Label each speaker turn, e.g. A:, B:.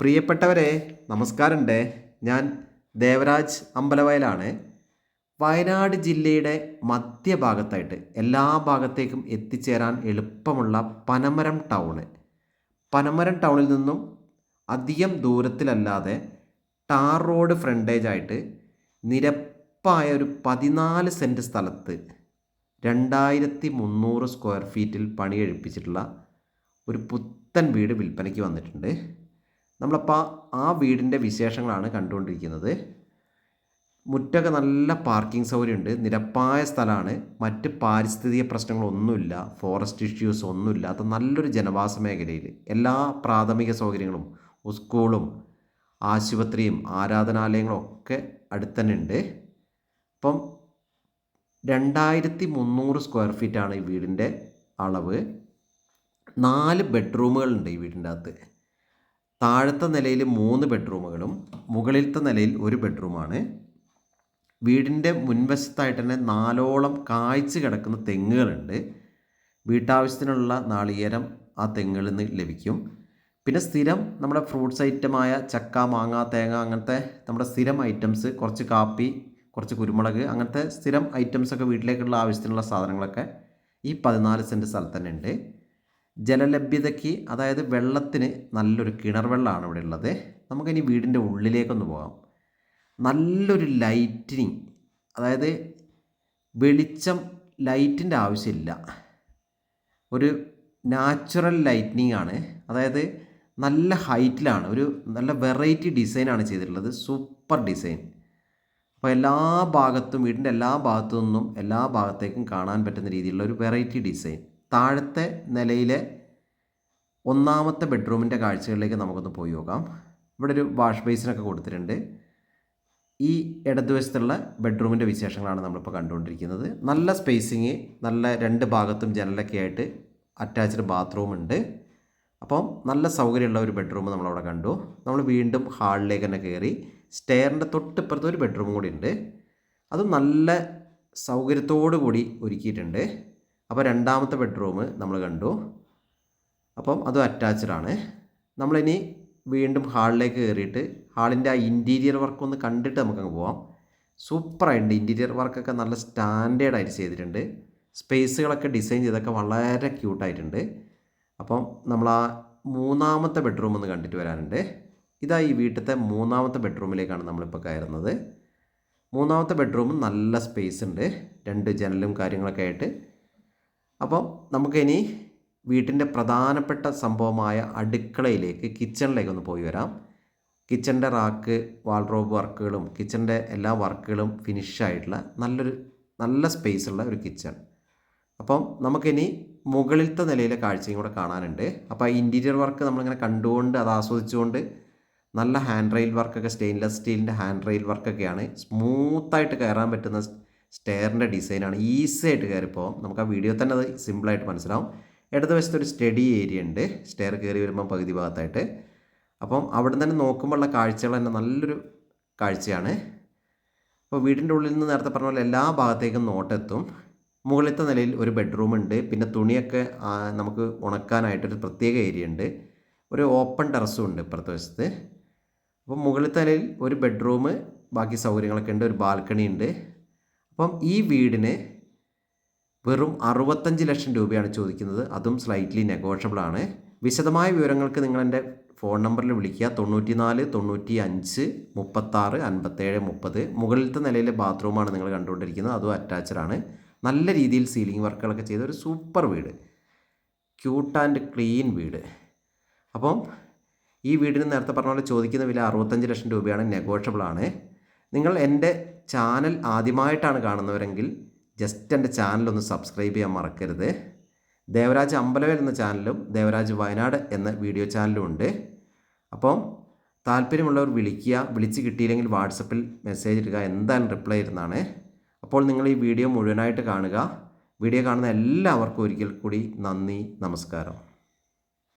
A: പ്രിയപ്പെട്ടവരെ നമസ്കാരമുണ്ട്. ഞാൻ ദേവരാജ് അമ്പലവയലാണ്. വയനാട് ജില്ലയുടെ മധ്യഭാഗത്തായിട്ട് എല്ലാ ഭാഗത്തേക്കും എത്തിച്ചേരാൻ എളുപ്പമുള്ള പനമരം ടൗണ്. പനമരം ടൗണിൽ നിന്നും അധികം ദൂരത്തിലല്ലാതെ ടാർ റോഡ് ഫ്രണ്ടേജ് ആയിട്ട് നിരപ്പായ ഒരു പതിനാല് സെന്റ് സ്ഥലത്ത് രണ്ടായിരത്തി മുന്നൂറ് സ്ക്വയർ ഫീറ്റിൽ പണിയെഴുപ്പിച്ചിട്ടുള്ള ഒരു പുത്തൻ വീട് വിൽപ്പനയ്ക്ക് വന്നിട്ടുണ്ട്. നമ്മളപ്പോൾ ആ വീടിന്റെ വിശേഷങ്ങളാണ് കണ്ടുകൊണ്ടിരിക്കുന്നത്. മുറ്റൊക്കെ നല്ല പാർക്കിംഗ് സൗകര്യമുണ്ട്. നിരപ്പായ സ്ഥലമാണ്. മറ്റ് പാരിസ്ഥിതിക പ്രശ്നങ്ങളൊന്നുമില്ല. ഫോറസ്റ്റ് ഇഷ്യൂസ് ഒന്നുമില്ലാത്ത നല്ലൊരു ജനവാസ മേഖലയിൽ എല്ലാ പ്രാഥമിക സൗകര്യങ്ങളും സ്കൂളും ആശുപത്രിയും ആരാധനാലയങ്ങളും ഒക്കെ അടുത്തന്നെ ഉണ്ട് അപ്പം രണ്ടായിരത്തി മുന്നൂറ് സ്ക്വയർ ഫീറ്റാണ് ഈ വീടിന്റെ അളവ്. നാല് ബെഡ്റൂമുകളുണ്ട് ഈ വീടിന്റെ അകത്ത്. താഴത്തെ നിലയിൽ മൂന്ന് ബെഡ്റൂമുകളും മുകളിലത്തെ നിലയിൽ ഒരു ബെഡ്റൂമാണ്. വീടിന്റെ മുൻവശത്തായിട്ട് തന്നെ നാലോളം കായ്ച്ച് കിടക്കുന്ന തെങ്ങുകളുണ്ട്. വീട്ടാവശ്യത്തിനുള്ള നാളികേരം ആ തെങ്ങുകളിൽ നിന്ന് ലഭിക്കും. പിന്നെ സ്ഥിരം നമ്മുടെ ഫ്രൂട്ട്സ് ഐറ്റമായ ചക്ക മാങ്ങ തേങ്ങ അങ്ങനത്തെ നമ്മുടെ സ്ഥിരം ഐറ്റംസ് കുറച്ച് കാപ്പി കുറച്ച് കുരുമുളക് അങ്ങനത്തെ സ്ഥിരം ഐറ്റംസൊക്കെ വീട്ടിലേക്കുള്ള ആവശ്യത്തിനുള്ള സാധനങ്ങളൊക്കെ ഈ പതിനാല് സെന്റ് സ്ഥലത്ത് തന്നെ ഉണ്ട്. ജലലഭ്യതയ്ക്ക് അതായത് വെള്ളത്തിന് നല്ലൊരു കിണർ വെള്ളമാണ് ഇവിടെ ഉള്ളത്. നമുക്കിനി വീടിന്റെ ഉള്ളിലേക്കൊന്ന് പോകാം. നല്ലൊരു ലൈറ്റിനിങ് അതായത് വെളിച്ചം ലൈറ്റിന്റെ ആവശ്യമില്ല. ഒരു നാച്ചുറൽ ലൈറ്റിനിങ് ആണ്. അതായത് നല്ല ഹൈറ്റിലാണ് ഒരു നല്ല വെറൈറ്റി ഡിസൈനാണ് ചെയ്തിട്ടുള്ളത്. സൂപ്പർ ഡിസൈൻ അപ്പോൾ എല്ലാ ഭാഗത്തും വീടിന്റെ എല്ലാ ഭാഗത്തു നിന്നും എല്ലാ ഭാഗത്തേക്കും കാണാൻ പറ്റുന്ന രീതിയിലുള്ള ഒരു വെറൈറ്റി ഡിസൈൻ താഴത്തെ നിലയിലെ ഒന്നാമത്തെ ബെഡ്റൂമിന്റെ കാഴ്ചകളിലേക്ക് നമുക്കൊന്ന് പോയി നോക്കാം. ഇവിടെ ഒരു വാഷ് ബേസിനൊക്കെ കൊടുത്തിട്ടുണ്ട്. ഈ ഇടതുവശത്തുള്ള ബെഡ്റൂമിന്റെ വിശേഷങ്ങളാണ് നമ്മളിപ്പോൾ കണ്ടുകൊണ്ടിരിക്കുന്നത്. നല്ല സ്പേസിങ് നല്ല രണ്ട് ഭാഗത്തും ജനലൊക്കെ ആയിട്ട് അറ്റാച്ച്ഡ് ബാത്റൂം ഉണ്ട്. അപ്പം നല്ല സൗകര്യമുള്ള ഒരു ബെഡ്റൂം നമ്മളവിടെ കണ്ടു. നമ്മൾ വീണ്ടും ഹാളിലേക്ക് തന്നെ കയറി സ്റ്റെയറിന്റെ തൊട്ടിപ്പുറത്ത് ഒരു ബെഡ്റൂം കൂടി ഉണ്ട്. അതും നല്ല സൗകര്യത്തോടു കൂടി ഒരുക്കിയിട്ടുണ്ട്. അപ്പോൾ രണ്ടാമത്തെ ബെഡ്റൂം നമ്മൾ കണ്ടു. അപ്പം അതും അറ്റാച്ച്ഡ് ആണ്. നമ്മളിനി വീണ്ടും ഹാളിലേക്ക് കയറിയിട്ട് ഹാളിന്റെ ആ ഇന്റീരിയർ വർക്ക് ഒന്ന് കണ്ടിട്ട് നമുക്കങ്ങ് പോവാം. സൂപ്പറായിട്ടുണ്ട് ഇന്റീരിയർ വർക്കൊക്കെ നല്ല സ്റ്റാൻഡേർഡായിട്ട് ചെയ്തിട്ടുണ്ട്. സ്പേസുകളൊക്കെ ഡിസൈൻ ചെയ്തൊക്കെ വളരെ ക്യൂട്ടായിട്ടുണ്ട് അപ്പം നമ്മൾ ആ മൂന്നാമത്തെ ബെഡ്റൂം ഒന്ന് കണ്ടിട്ട് വരാനുണ്ട്. ഇതാ ഈ വീട്ടിലത്തെ മൂന്നാമത്തെ ബെഡ്റൂമിലേക്കാണ് നമ്മളിപ്പോൾ കയറുന്നത്. മൂന്നാമത്തെ ബെഡ്റൂമും നല്ല സ്പേസ് ഉണ്ട്. രണ്ട് ജനലും കാര്യങ്ങളൊക്കെ ആയിട്ട്. അപ്പം നമുക്കിനി വീട്ടിന്റെ പ്രധാനപ്പെട്ട സംഭവമായ അടുക്കളയിലേക്ക് കിച്ചണിലേക്ക് ഒന്ന് പോയി വരാം. കിച്ചണിന്റെ റാക്ക് വാൾറോബ് വർക്കുകളും കിച്ചണിന്റെ എല്ലാ വർക്കുകളും ഫിനിഷ് ആയിട്ടുള്ള നല്ലൊരു നല്ല സ്പേസ് ഉള്ള ഒരു കിച്ചൺ അപ്പം നമുക്കിനി മുകളിലത്തെ നിലയിലെ കാഴ്ചയും കൂടെ കാണാനുണ്ട്. അപ്പോൾ ഇന്റീരിയർ വർക്ക് നമ്മളിങ്ങനെ കണ്ടുകൊണ്ട് അത് ആസ്വദിച്ചുകൊണ്ട് നല്ല ഹാൻഡ് റെയിൽ വർക്കൊക്കെ സ്റ്റെയിൻലെസ് സ്റ്റീലിന്റെ ഹാൻഡ് റെയിൽ വർക്കൊക്കെയാണ് സ്മൂത്തായിട്ട് കയറാൻ പറ്റുന്ന സ്റ്റെയറിന്റെ ഡിസൈനാണ്. ഈസി ആയിട്ട് കയറിപ്പോൾ നമുക്ക് ആ വീഡിയോ തന്നെ അത് സിമ്പിളായിട്ട് മനസ്സിലാവും. ഇടതുവശത്ത് ഒരു സ്റ്റഡി ഏരിയ ഉണ്ട്. സ്റ്റെയർ കയറി വരുമ്പോൾ പകുതി ഭാഗത്തായിട്ട്. അപ്പം അവിടെ തന്നെ നോക്കുമ്പോഴുള്ള കാഴ്ചകൾ തന്നെ നല്ലൊരു കാഴ്ചയാണ്. അപ്പോൾ വീടിന്റെ ഉള്ളിൽ നിന്ന് നേരത്തെ പറഞ്ഞ പോലെ എല്ലാ ഭാഗത്തേക്കും നോട്ടെത്തും. മുകളിലത്തെ നിലയിൽ ഒരു ബെഡ്റൂം ഉണ്ട്. പിന്നെ തുണിയൊക്കെ നമുക്ക് ഉണക്കാനായിട്ടൊരു പ്രത്യേക ഏരിയ ഉണ്ട്. ഒരു ഓപ്പൺ ടെറസും ഉണ്ട് ഇപ്പുറത്തെ വശത്ത്. അപ്പം മുകളിലത്തെ നിലയിൽ ഒരു ബെഡ്റൂം ബാക്കി സൗകര്യങ്ങളൊക്കെ ഉണ്ട്. ഒരു ബാൽക്കണി ഉണ്ട്. അപ്പം ഈ വീടിന് വെറും അറുപത്തഞ്ച് ലക്ഷം രൂപയാണ് ചോദിക്കുന്നത്. അതും സ്ലൈറ്റ്ലി നെഗോഷ്യബിൾ ആണ്. വിശദമായ വിവരങ്ങൾക്ക് നിങ്ങൾ എന്റെ ഫോൺ നമ്പറിൽ വിളിക്കുക. തൊണ്ണൂറ്റി നാല് തൊണ്ണൂറ്റി അഞ്ച് മുപ്പത്താറ് അൻപത്തേഴ് മുപ്പത്. മുകളിലത്തെ നിലയിലെ ബാത്റൂമാണ് നിങ്ങൾ കണ്ടുകൊണ്ടിരിക്കുന്നത്. അതും അറ്റാച്ചഡാണ് നല്ല രീതിയിൽ സീലിംഗ് വർക്കുകളൊക്കെ ചെയ്ത ഒരു സൂപ്പർ വീട്. ക്യൂട്ട് ആൻഡ് ക്ലീൻ വീട്. അപ്പം ഈ വീടിന് നേരത്തെ പറഞ്ഞ പോലെ ചോദിക്കുന്ന വില അറുപത്തഞ്ച് ലക്ഷം രൂപയാണ്. നെഗോഷ്യബിൾ ആണ്. നിങ്ങൾ എന്റെ ചാനൽ ആദ്യമായിട്ടാണ് കാണുന്നവരെങ്കിൽ ജസ്റ്റ് എന്റെ ചാനൽ ഒന്ന് സബ്സ്ക്രൈബ് ചെയ്യാൻ മറക്കരുത്. ദേവരാജ് അമ്പലവേൽ എന്ന ചാനലും ദേവരാജ് വയനാട് എന്ന വീഡിയോ ചാനലും ഉണ്ട്. അപ്പം താല്പര്യമുള്ളവർ വിളിക്കുക വിളിച്ച് കിട്ടിയില്ലെങ്കിൽ വാട്സപ്പിൽ മെസ്സേജ് ഇടുക എന്തായാലും റിപ്ലൈ ഇരുന്നാണ് അപ്പോൾ നിങ്ങൾ ഈ വീഡിയോ മുഴുവനായിട്ട് കാണുക. വീഡിയോ കാണുന്ന എല്ലാവർക്കും ഒരിക്കൽ കൂടി നന്ദി നമസ്കാരം.